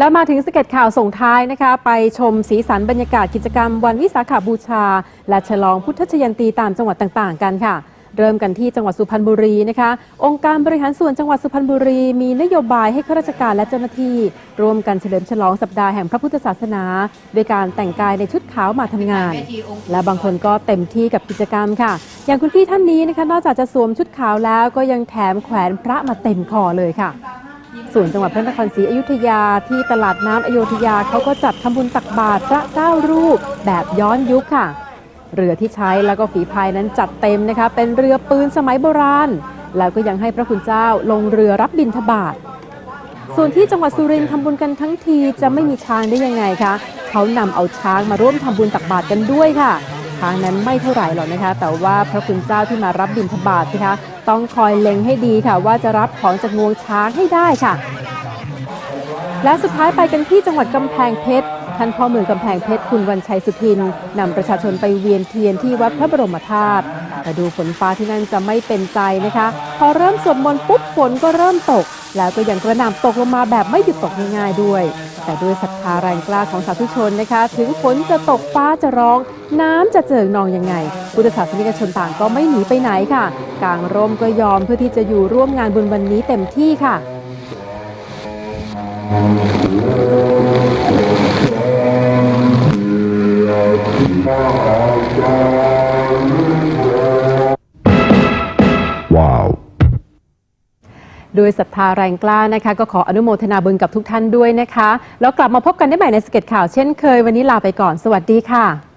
และมาถึงสเก็ตข่าวส่งท้ายนะคะ ไปชมสีสันบรรยากาศกิจกรรมวันวิสาขาบูชา และฉลองพุทธชยันตีตามจังหวัดต่างๆ กันค่ะ เริ่มกันที่จังหวัดสุพรรณบุรีนะคะ องค์การบริหารส่วนจังหวัดสุพรรณบุรี มีนโยบายให้ข้าราชการและเจ้าหน้าที่ร่วมกันเฉลิมฉลองสัปดาห์แห่งพระพุทธศาสนาโดยการแต่งกายในชุดขาวมาทำงาน และบางคนก็เต็มที่กับกิจกรรมค่ะ อย่างคุณพี่ท่านนี้นะคะนอกจากจะสวมชุดขาวแล้วก็ยังแถมแขวนพระมาเต็มคอเลยค่ะ ส่วนจังหวัดพระนครศรีอยุธยาที่ตลาดน้ำอโยธยาเขาก็จัดทำบุญตักบาตรพระเก้ารูปแบบย้อนยุคค่ะ เรือที่ใช้แล้วก็ฝีพายนั้นจัดเต็มนะคะ เป็นเรือปืนสมัยโบราณ แล้วก็ยังให้พระคุณเจ้าลงเรือรับบิณฑบาตส่วนที่จังหวัดสุรินทร์ทำบุญกันทั้งทีจะไม่มีช้างได้ยังไงคะเขานำเอาช้างมาร่วมทำบุญตักบาตรกันด้วยค่ะ ช้างนั้นไม่เท่าไหร่หรอกนะคะ แต่ว่าพระคุณเจ้าที่มารับบิณฑบาตสิคะต้องคอยเล็งให้ดีค่ะ ว่าจะรับของจากงวงช้างให้ได้ค่ะ และสุดท้ายไปกันที่จังหวัดกำแพงเพชรท่านพ่อเมืองกำแพงเพชรคุณวันชัยสุทินนำประชาชนไปเวียนเทียนที่วัดพระบรมธาตุแต่ดูฝนฟ้าที่นั่นจะไม่เป็นใจนะคะ พอเริ่มสวดมนต์ปุ๊บฝนก็เริ่มตก แล้วก็ยังกระหน่ำตกลงมาแบบไม่หยุดตกง่ายๆด้วย แต่ด้วยศรัทธาแรงกล้าของสาธุชนนะคะ ถึงฝนจะตกฟ้าจะร้อง น้ำจะเจิ่งนองยังไง พุทธศาสนิกชนต่างก็ไม่หนีไปไหนค่ะ กางร่มก็ยอมเพื่อที่จะอยู่ร่วมงานบุญวันนี้เต็มที่ค่ะ Wow. โดยศรัทธาแรงกล้านะคะ ก็ขออนุโมทนาบุญกับทุกท่านด้วยนะคะ แล้วกลับมาพบกันได้ใหม่ในสเก็ตข่าวเช่นเคย วันนี้ลาไปก่อน สวัสดีค่ะ